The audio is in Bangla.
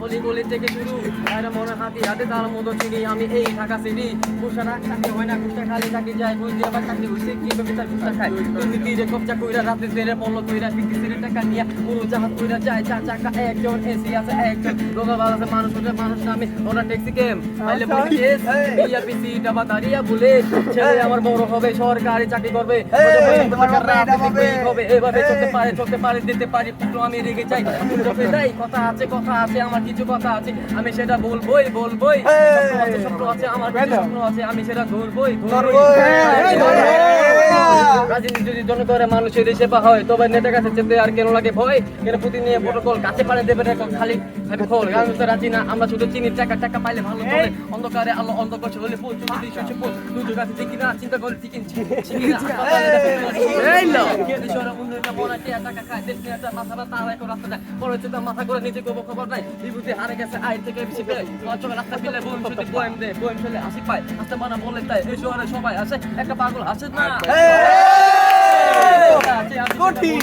গলি গলি থেকে শুরু বাইরে মনে হাতি হাতে তার মতো চিনি আমি এই ঢাকা সিটি কুসা চাকরি হয় না কুসা খালি চাকরি যায় বুঝ দিয়ে আবার চাকরি হইছে কি ভাবে কুসা খায়? তুমি কি কবজা কইরা রাতে তেরে পড়ল কইরা বিক্রি সিরে টাকা নিয়া পুরো জাহাজ কইরা যায় চার চাকা একজন এসি আছে একজন লোক ভালো আছে মানুষ হচ্ছে মানুষ নামে ওরা ট্যাক্সি কেম আইলে বলি কেস বিআরপিসি ডাবা দাঁড়িয়া বলে ছেলে আমার বড় হবে সরকারি চাকরি করবে। হবে এভাবে চলতে পারে চলতে পারে দিতে পারি আমি রেগে যাই চোখে তাই কথা আছে কথা আছে আমার কিছু কথা আছে আমি সেটা বলবোই বলবোই। আছে স্বপ্ন আছে আমার কিছু স্বপ্ন আছে আমি সেটা ধরবোই ধরবোই। রাজনীতি যদি জনগণের মানুষের সেবা হয় তবে নেতা কাছে যেতে আর কেন লাগে ভয়? কেন প্রতিনিয়ত প্রোটোকল কাছে পারে দেবে না খালি খালি? তো রাজি না আমরা শুধু চিনি টাকা টাকা পাইলে ভালো চলে। অন্ধকারে আলো অন্ধকার হলে ফুল চুল দিশে হচ্ছে ফুল। দুটো কাছে দেখি না চিন্তা করে চিকিন দেশ একটা মাথা করে নিজে কোনো খবর নাই বিভূতি হারে গেছে আয় থেকে বেশি রাস্তা বোম শুধু বয়েম দে বয়েম ফেলে আসি পায়। রাস্তা মানা বলে তাই এই শহরে সবাই আছে একটা পাগল আছে না। কঠিন।